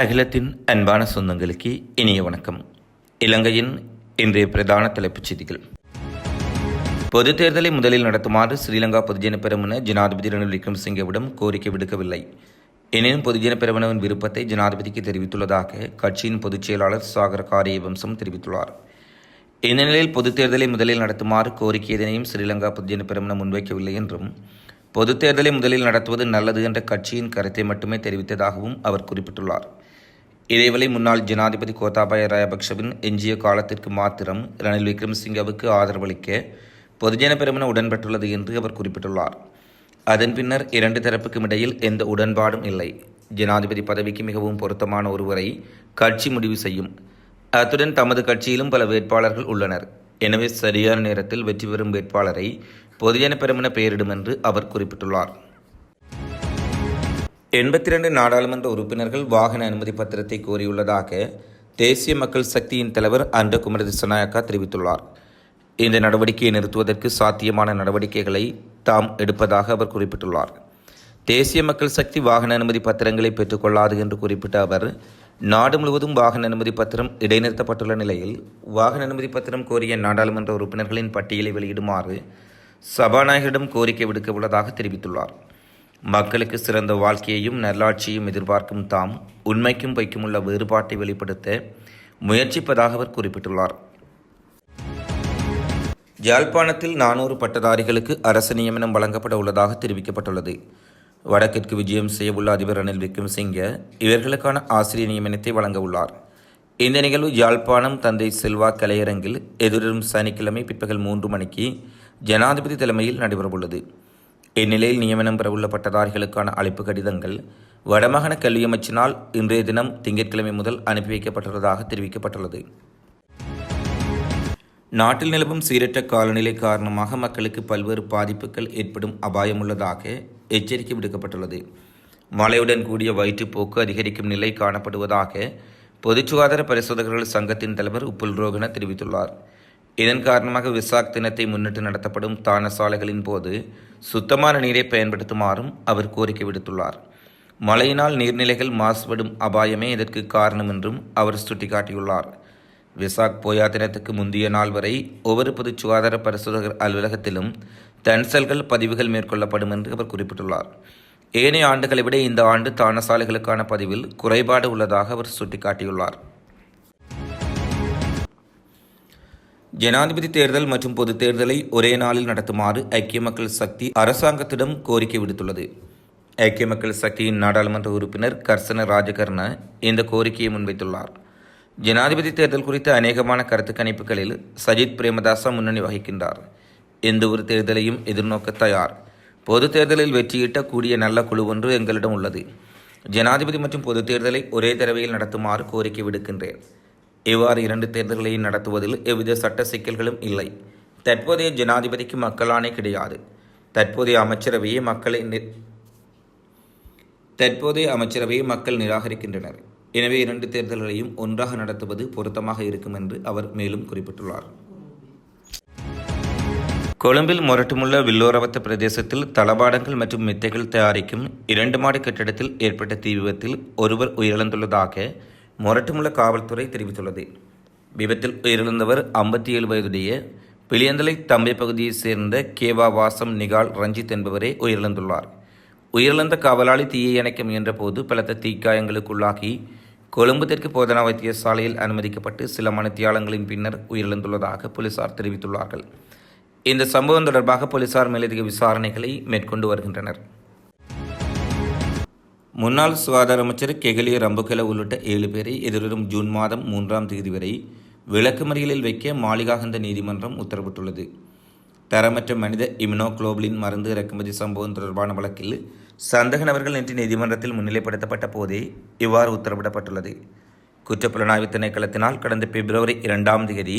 அகிலத்தின் அன்பான சொந்தங்களுக்கு இனிய வணக்கம். இலங்கையின் இன்றைய பிரதான தலைப்புச் செய்திகள். பொதுத் தேர்தலை முதலில் நடத்துமாறு ஸ்ரீலங்கா பொதுஜன பெருமன ஜனாதிபதி ரணில் விக்ரமசிங்கவிடம் கோரிக்கை விடுக்கவில்லை. எனினும் பொதுஜன பெருமனவின் விருப்பத்தை ஜனாதிபதிக்கு தெரிவித்துள்ளதாக கட்சியின் பொதுச் செயலாளர் சாகர் காரியவம்சம் தெரிவித்துள்ளார். இந்த நிலையில் பொதுத் தேர்தலை முதலில் நடத்துமாறு கோரிக்கை எதனையும் ஸ்ரீலங்கா பொதுஜன பெருமன முன்வைக்கவில்லை என்றும் பொதுத் தேர்தலை முதலில் நடத்துவது நல்லது என்ற கட்சியின் கருத்தை மட்டுமே தெரிவித்ததாகவும் அவர் குறிப்பிட்டுள்ளார். இதேவேளை முன்னாள் ஜனாதிபதி கோத்தாபாய ராயபக்ஷவின் எஞ்சிய காலத்திற்கு மாத்திரம் ரணில் விக்ரமசிங்கவுக்கு ஆதரவளிக்க பொதுஜன பெருமன உடன்பட்டுள்ளது என்று அவர் குறிப்பிட்டுள்ளார். அதன் பின்னர் இரண்டு தரப்புக்கும் இடையில் எந்த உடன்பாடும் இல்லை. ஜனாதிபதி பதவிக்கு மிகவும் பொருத்தமான ஒருவரை கட்சி முடிவு செய்யும். அத்துடன் தமது கட்சியிலும் பல வேட்பாளர்கள் உள்ளனர். எனவே சரியான நேரத்தில் வெற்றி பெறும் வேட்பாளரை பொதுஜன பெருமன பெயரிடும் என்று அவர் குறிப்பிட்டுள்ளார். எண்பத்தி ரெண்டு நாடாளுமன்ற உறுப்பினர்கள் வாகன அனுமதி பத்திரத்தை கோரியுள்ளதாக தேசிய மக்கள் சக்தியின் தலைவர் அன்ற குமர திசநாயக்கா தெரிவித்துள்ளார். இந்த நடவடிக்கையை நிறுத்துவதற்கு சாத்தியமான நடவடிக்கைகளை தாம் எடுப்பதாக அவர் குறிப்பிட்டுள்ளார். தேசிய மக்கள் சக்தி வாகன அனுமதி பத்திரங்களை பெற்றுக்கொள்ளாது என்று குறிப்பிட்ட அவர் நாடு முழுவதும் வாகன அனுமதி பத்திரம் இடைநிறுத்தப்பட்டுள்ள நிலையில் வாகன அனுமதி பத்திரம் கோரிய நாடாளுமன்ற உறுப்பினர்களின் பட்டியலை வெளியிடுமாறு சபாநாயகரிடம் கோரிக்கை விடுக்க உள்ளதாக தெரிவித்துள்ளார். மக்களுக்கு சிறந்த வாழ்க்கையையும் நல்லாட்சியையும் எதிர்பார்க்கும் தாம் உண்மைக்கும் பொய்க்கும் உள்ள வேறுபாட்டை வெளிப்படுத்த முயற்சிப்பதாக அவர் குறிப்பிட்டுள்ளார். யாழ்ப்பாணத்தில் நானூறு பட்டதாரிகளுக்கு அரசு நியமனம் வழங்கப்பட உள்ளதாக தெரிவிக்கப்பட்டுள்ளது. வடக்கிற்கு விஜயம் செய்யவுள்ள அதிபர் ரணில் விக்ரமசிங்க இவர்களுக்கான ஆசிரியர் நியமனத்தை வழங்க உள்ளார். இந்த நிகழ்வு யாழ்ப்பாணம் தந்தை செல்வா கலையரங்கில் எதிரும் சனிக்கிழமை பிற்பகல் மூன்று மணிக்கு ஜனாதிபதி தலைமையில் நடைபெறவுள்ளது. இந்நிலையில் நியமனம் பெறவுள்ள பட்டதாரிகளுக்கான அழைப்பு கடிதங்கள் வடமாகாண கல்வி அமைச்சினால் இன்றைய தினம் திங்கட்கிழமை முதல் அனுப்பி வைக்கப்பட்டுள்ளதாக தெரிவிக்கப்பட்டுள்ளது. நாட்டில் நிலவும் சீரற்ற காலநிலை காரணமாக மக்களுக்கு பல்வேறு பாதிப்புகள் ஏற்படும் அபாயம் உள்ளதாக எச்சரிக்கை விடுக்கப்பட்டுள்ளது. மழையுடன் கூடிய வயிற்றுப்போக்கு அதிகரிக்கும் நிலை காணப்படுவதாக பொது சுகாதார பரிசோதகர்கள் சங்கத்தின் தலைவர் உப்புல் ரோகன தெரிவித்துள்ளார். இதன் காரணமாக விசாக் தினத்தை முன்னிட்டு நடத்தப்படும் தான சாலைகளின் போது சுத்தமான நீரை பயன்படுத்துமாறும் அவர் கோரிக்கை விடுத்துள்ளார். மழையினால் நீர்நிலைகள் மாசுபடும் அபாயமே இதற்கு காரணம் என்றும் அவர் சுட்டிக்காட்டியுள்ளார். விசாக் போயா தினத்துக்கு முந்தைய நாள் வரை ஒவ்வொரு பொது சுகாதார பரிசோதகர் அலுவலகத்திலும் தன்சல்கள் பதிவுகள் மேற்கொள்ளப்படும் என்று அவர் குறிப்பிட்டுள்ளார். ஏனைய ஆண்டுகளை விட இந்த ஆண்டு தானசாலைகளுக்கான பதிவில் குறைபாடு உள்ளதாக அவர் சுட்டிக்காட்டியுள்ளார். ஜனாதிபதி தேர்தல் மற்றும் பொது தேர்தலை ஒரே நாளில் நடத்துமாறு ஐக்கிய மக்கள் சக்தி அரசாங்கத்திடம் கோரிக்கை விடுத்துள்ளது. ஐக்கிய மக்கள் சக்தியின் நாடாளுமன்ற உறுப்பினர் கர்சன ராஜகர்ண இந்த கோரிக்கையை முன்வைத்துள்ளார். ஜனாதிபதி தேர்தல் குறித்த அநேகமான கருத்து கணிப்புகளில் சஜித் பிரேமதாசா முன்னணி வகிக்கின்றார். எந்த ஒரு தேர்தலையும் எதிர்நோக்க தயார். பொது தேர்தலில் வெற்றியிட்ட கூடிய நல்ல குழு ஒன்று எங்களிடம் உள்ளது. ஜனாதிபதி மற்றும் பொது தேர்தலை ஒரே தடவையில் நடத்துமாறு கோரிக்கை விடுக்கின்றேன். இவ்வாறு இரண்டு தேர்தல்களையும் நடத்துவதில் எவ்வித சட்ட சிக்கல்களும் இல்லை. தற்போதைய ஜனாதிபதிக்கு மக்களானே கிடையாது. தற்போதைய அமைச்சரவையை மக்களை தற்போதைய அமைச்சரவையை மக்கள் நிராகரிக்கின்றனர். எனவே இரண்டு தேர்தல்களையும் ஒன்றாக நடத்துவது பொருத்தமாக இருக்கும் என்று அவர் மேலும் குறிப்பிட்டுள்ளார். கொழும்பில் முரட்டுமுள்ள வில்லோரவத்த பிரதேசத்தில் தளபாடங்கள் மற்றும் மெத்தைகள் தயாரிக்கும் இரண்டு மாடி கட்டிடத்தில் ஏற்பட்ட தீ விபத்தில் ஒருவர் உயிரிழந்துள்ளதாக மொரட்டுமுள்ள காவல்துறை தெரிவித்துள்ளது. விபத்தில் உயிரிழந்தவர் ஐம்பத்தி ஏழு வயதுடைய பிளியந்தலை தம்பை பகுதியைச் சேர்ந்த கேவா வாசம் நிகால் ரஞ்சித் என்பவரே உயிரிழந்துள்ளார். உயிரிழந்த காவலாளி தீயை அணைக்க முயன்றபோது பலத்த தீக்காயங்களுக்குள்ளாகி கொழும்பு தெற்கு போதனா வைத்தியசாலையில் அனுமதிக்கப்பட்டு சில மணித்தியாலங்களின் பின்னர் உயிரிழந்துள்ளதாக போலீசார் தெரிவித்துள்ளார்கள். இந்த சம்பவம் தொடர்பாக போலீசார் மேலதிக விசாரணைகளை மேற்கொண்டு வருகின்றனர். முன்னாள் சுகாதார அமைச்சர் கெகலிய ரம்புகல உள்ளிட்ட ஏழு பேரை எதிர்வரும் ஜூன் மாதம் மூன்றாம் தேதி வரை விளக்குமறியலில் வைக்க மாளிகாகந்த நீதிமன்றம் உத்தரவிட்டுள்ளது. தரமற்ற மனித இம்னோகுளோபுலின் மருந்து இறக்குமதி சம்பவம் தொடர்பான வழக்கில் சந்தக நபர்கள் நேற்று நீதிமன்றத்தில் முன்னிலைப்படுத்தப்பட்ட போதே இவ்வாறு உத்தரவிடப்பட்டுள்ளது. குற்றப்புலனாய்வு திணைக்களத்தினால் கடந்த பிப்ரவரி இரண்டாம் தேதி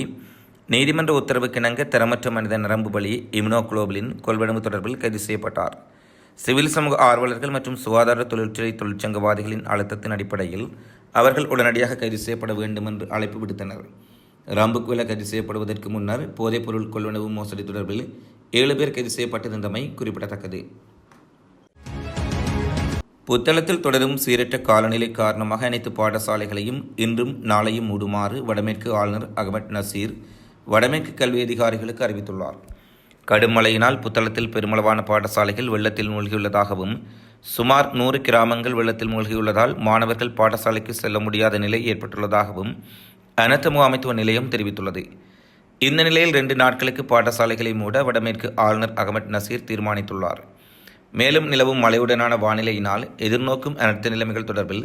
நீதிமன்ற உத்தரவுக்கிணங்க தரமற்ற மனித நரம்பு பலி இம்னோகுளோபுலின் கொள்வனவு தொடர்பில் கைது செய்யப்பட்டார். சிவில் சமூக ஆர்வலர்கள் மற்றும் சுகாதார தொழிற்துறை தொழிற்சங்கவாதிகளின் அழுத்தத்தின் அடிப்படையில் அவர்கள் உடனடியாக கைது செய்யப்பட வேண்டும் என்று அழைப்பு விடுத்தனர். ராம்புக்குவில கைது செய்யப்படுவதற்கு முன்னர் போதைப் பொருள் கொள்வனவு மோசடி தொடர்பில் ஏழு பேர் கைது செய்யப்பட்டிருந்தமை குறிப்பிடத்தக்கது. புத்தளத்தில் தொடரும் சீரற்ற காலநிலை காரணமாக அனைத்து பாடசாலைகளையும் இன்றும் நாளையும் மூடுமாறு வடமேற்கு ஆளுநர் அகமட் நசீர் வடமேற்கு கல்வி அதிகாரிகளுக்கு அறிவித்துள்ளார். கடும் மழையினால் புத்தளத்தில் பெருமளவான பாடசாலைகள் வெள்ளத்தில் மூழ்கியுள்ளதாகவும் சுமார் நூறு கிராமங்கள் வெள்ளத்தில் மூழ்கியுள்ளதால் மாணவர்கள் பாடசாலைக்கு செல்ல முடியாத நிலை ஏற்பட்டுள்ளதாகவும் அனர்த்த முகாமைத்துவ நிலையம் தெரிவித்துள்ளது. இந்த நிலையில் ரெண்டு நாட்களுக்கு பாடசாலைகளை மூட வடமேற்கு ஆளுநர் அகமட் நசீர் தீர்மானித்துள்ளார். மேலும் நிலவும் மழையுடனான வானிலையினால் எதிர்நோக்கும் அனைத்து நிலைமைகள் தொடர்பில்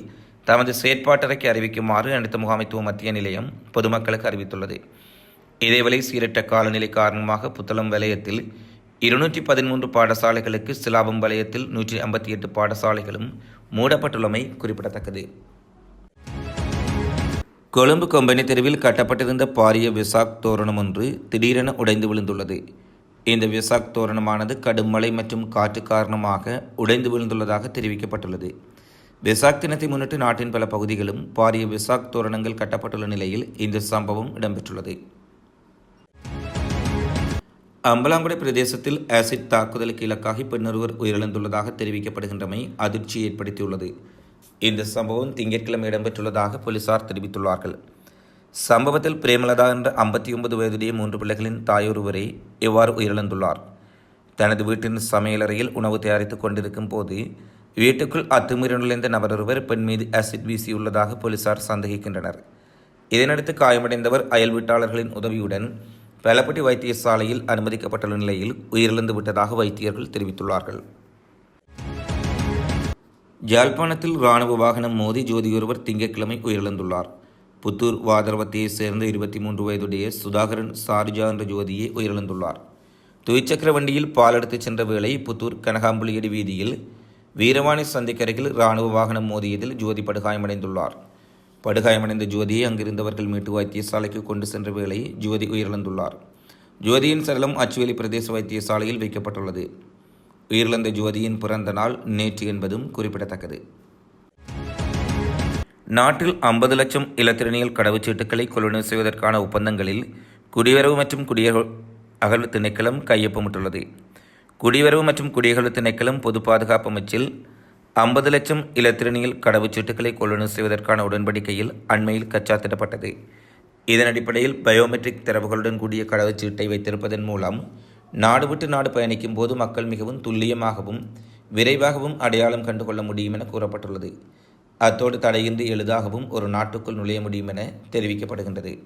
தமது செயற்பாட்டறைக்கு அறிவிக்குமாறு அனைத்து முகாமைத்துவ மத்திய நிலையம் பொதுமக்களுக்கு அறிவித்துள்ளது. இதேவேளை சீரற்ற காலநிலை காரணமாக புத்தளம் வலயத்தில் இருநூற்றி பதிமூன்று பாடசாலைகளுக்கு சிலாபம் வலயத்தில் நூற்றி ஐம்பத்தி எட்டு பாடசாலைகளும் மூடப்பட்டுள்ளமை குறிப்பிடத்தக்கது. கொழும்பு கொம்பனி தெருவில் கட்டப்பட்டிருந்த பாரிய விசாக் தோரணம் ஒன்று திடீரென உடைந்து விழுந்துள்ளது. இந்த விசாக் தோரணமானது கடும் மழை மற்றும் காற்று காரணமாக உடைந்து விழுந்துள்ளதாக தெரிவிக்கப்பட்டுள்ளது. விசாக் தினத்தை முன்னிட்டு நாட்டின் பல பகுதிகளும் பாரிய விசாக் தோரணங்கள் கட்டப்பட்டுள்ள நிலையில் இந்த சம்பவம் இடம்பெற்றுள்ளது. அம்பலாங்குடை பிரதேசத்தில் ஆசிட் தாக்குதலுக்கு இலக்காகி பெண்ணொருவர் உயிரிழந்துள்ளதாக தெரிவிக்கப்படுகின்றமை அதிர்ச்சி ஏற்படுத்தியுள்ளது. இந்த சம்பவம் திங்கட்கிழமை இடம்பெற்றுள்ளதாக போலீசார் தெரிவித்துள்ளார்கள். சம்பவத்தில் பிரேமலதா என்ற ஐம்பத்தி ஒன்பது வயதுடைய மூன்று பிள்ளைகளின் தாயொருவரே இவ்வாறு உயிரிழந்துள்ளார். தனது வீட்டின் சமையலறையில் உணவு தயாரித்துக் கொண்டிருக்கும் போது வீட்டுக்குள் அத்துமீறி நுழைந்த நபரொருவர் பெண் மீது ஆசிட் வீசியுள்ளதாக போலீசார் சந்தேகிக்கின்றனர். இதனடுத்து காயமடைந்தவர் அயல் வீட்டாளர்களின் உதவியுடன் பெலப்பட்டி வைத்தியசாலையில் அனுமதிக்கப்பட்டுள்ள நிலையில் உயிரிழந்து விட்டதாக வைத்தியர்கள் தெரிவித்துள்ளார்கள். ஜாழ்ப்பாணத்தில் இராணுவ வாகனம் மோதி ஜோதியொருவர் திங்கட்கிழமை உயிரிழந்துள்ளார். புத்தூர் வாதரவத்தையைச் சேர்ந்த இருபத்தி மூன்று வயதுடைய சுதாகரன் சார்ஜா என்ற ஜோதியே உயிரிழந்துள்ளார். துவிச்சக்கர வண்டியில் பால் எடுத்துச் சென்ற வேளை புத்தூர் கனகாம்புலியடி வீதியில் வீரவாணி சந்திக்கரையில் இராணுவ வாகனம் மோதியதில் ஜோதி படுகாயமடைந்துள்ளார். படுகாயமடைந்த ஜோதியை அங்கிருந்தவர்கள் மீட்டு வைத்தியசாலைக்கு கொண்டு சென்ற வேளை ஜோதி உயிரிழந்துள்ளார். ஜோதியின் சடலம் அச்சுவேலி பிரதேச வைத்தியசாலையில் வைக்கப்பட்டுள்ளது. உயிரிழந்த ஜோதியின் பிறந்த நாள் நேற்று என்பதும் குறிப்பிடத்தக்கது. நாட்டில் ஐம்பது லட்சம் இலத்திரனியல் கடவுச்சீட்டுகளை கொள்வனவு செய்வதற்கான ஒப்பந்தங்களில் குடியுறவு மற்றும் குடியக அகல் திணைக்களம் கையொப்பமிட்டுள்ளது. குடியுறவு மற்றும் குடியகல் திணைக்களம் பொது பாதுகாப்பு அமைச்சில் ஐம்பது லட்சம் இலத்திரனியல் கடவுச்சீட்டுகளை கொள்வனவு செய்வதற்கான உடன்படிக்கையில் அண்மையில் கச்சாத்திடப்பட்டது. இதன் அடிப்படையில் பயோமெட்ரிக் தரவுகளுடன் கூடிய கடவுச்சீட்டை வைத்திருப்பதன் மூலம் நாடு விட்டு நாடு பயணிக்கும் போது மக்கள் மிகவும் துல்லியமாகவும் விரைவாகவும் அடையாளம் கண்டுகொள்ள முடியும் என கூறப்பட்டுள்ளது. அத்தோடு தடையின்றி எளிதாகவும் ஒரு நாட்டுக்குள் நுழைய முடியும் என தெரிவிக்கப்படுகின்றது.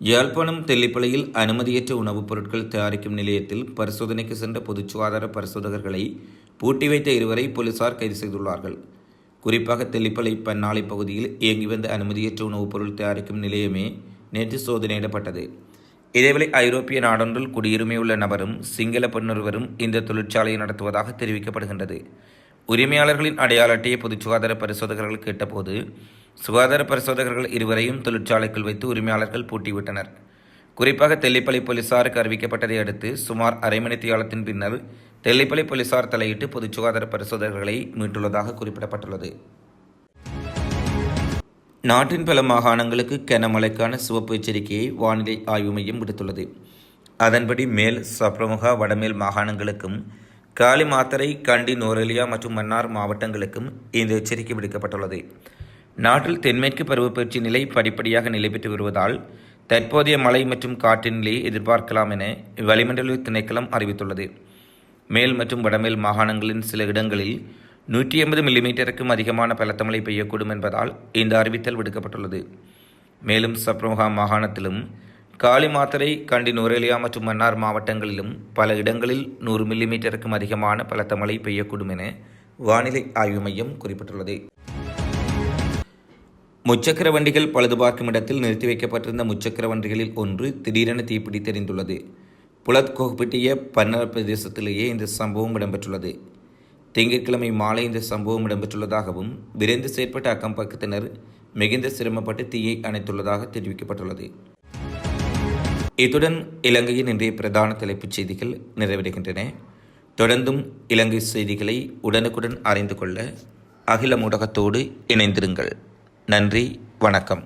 யாழ்ப்பாணம் தெல்லிப்பளையில் அனுமதியற்ற உணவுப் பொருட்கள் தயாரிக்கும் நிலையத்தில் பரிசோதனைக்கு சென்ற பொது சுகாதார பரிசோதகர்களை பூட்டி வைத்த இருவரை போலீசார் கைது செய்துள்ளார்கள். குறிப்பாக தெல்லிப்பளை பன்னாலை பகுதியில் இயங்கி வந்த அனுமதியற்ற உணவுப் பொருள் தயாரிக்கும் நிலையமே நேற்று சோதனையிடப்பட்டது இதேவேளை ஐரோப்பிய நாடொன்றில் குடியுரிமையுள்ள நபரும் சிங்கள பெண்ணொருவரும் இந்த தொழிற்சாலையை நடத்துவதாக தெரிவிக்கப்படுகின்றது. உரிமையாளர்களின் அடையாள அட்டையை பொது சுகாதார பரிசோதகர்கள் கேட்டபோது சுகாதார பரிசோதகர்கள் இருவரையும் தொழிற்சாலைக்குள் வைத்து உரிமையாளர்கள் பூட்டிவிட்டனர். குறிப்பாக தெல்லிப்பளை போலீசாருக்கு அறிவிக்கப்பட்டதை அடுத்து சுமார் அரை மணி தியாலத்தின் பின்னர் டெல்லிப்பள்ளி போலீசார் தலையிட்டு பொது சுகாதார பரிசோதகர்களை மீட்டுள்ளதாக குறிப்பிடப்பட்டுள்ளது. நாட்டின் பல மாகாணங்களுக்கு கனமழைக்கான சிவப்பு எச்சரிக்கையை வானிலை ஆய்வு மையம் விடுத்துள்ளது. அதன்படி மேல் சப்ரமுகா வடமேல் மாகாணங்களுக்கும் காலி மாத்தரை கண்டி நோரெலியா மற்றும் மன்னார் மாவட்டங்களுக்கும் இந்த எச்சரிக்கை விடுக்கப்பட்டுள்ளது. நாட்டில் தென்மேற்கு பருவப்பயிற்சி நிலை படிப்படியாக நிலை பெற்று வருவதால் தற்போதைய மழை மற்றும் காற்றின் நிலையை எதிர்பார்க்கலாம் என வளிமண்டல திணைக்களம் அறிவித்துள்ளது. மேல் மற்றும் வடமேல் மாகாணங்களின் சில இடங்களில் நூற்றி ஐம்பது மில்லிமீட்டருக்கும் அதிகமான பலத்த மழை பெய்யக்கூடும் என்பதால் இந்த அறிவித்தல் விடுக்கப்பட்டுள்ளது. மேலும் சப்ரோஹா மாகாணத்திலும் காலி மாத்தரை கண்டி நுரேலியா மற்றும் மன்னார் மாவட்டங்களிலும் பல இடங்களில் நூறு மில்லிமீட்டருக்கும் அதிகமான பலத்த மழை பெய்யக்கூடும் என வானிலை ஆய்வு மையம் குறிப்பிட்டுள்ளது. முச்சக்கர வண்டிகள் பழுதுபார்க்கும் இடத்தில் நிறுத்தி வைக்கப்பட்டிருந்த முச்சக்கர வண்டிகளில் ஒன்று திடீரென தீப்பிடி தெரிந்துள்ளது புலத் கோகப்பிட்டிய பன்னர் பிரதேசத்திலேயே இந்த சம்பவம் இடம்பெற்றுள்ளது. திங்கட்கிழமை மாலை இந்த சம்பவம் இடம்பெற்றுள்ளதாகவும் விரைந்து செயற்பட்ட அக்கம் பக்கத்தினர் மிகுந்த சிரமப்பட்டு தீயை அணைத்துள்ளதாக தெரிவிக்கப்பட்டுள்ளது. இத்துடன் இலங்கையின் இன்றைய பிரதான தலைப்புச் செய்திகள் நிறைவடைகின்றன. தொடர்ந்தும் இலங்கை செய்திகளை உடனுக்குடன் அறிந்து கொள்ள அகில ஊடகத்தோடு இணைந்திருங்கள். நன்றி வணக்கம்.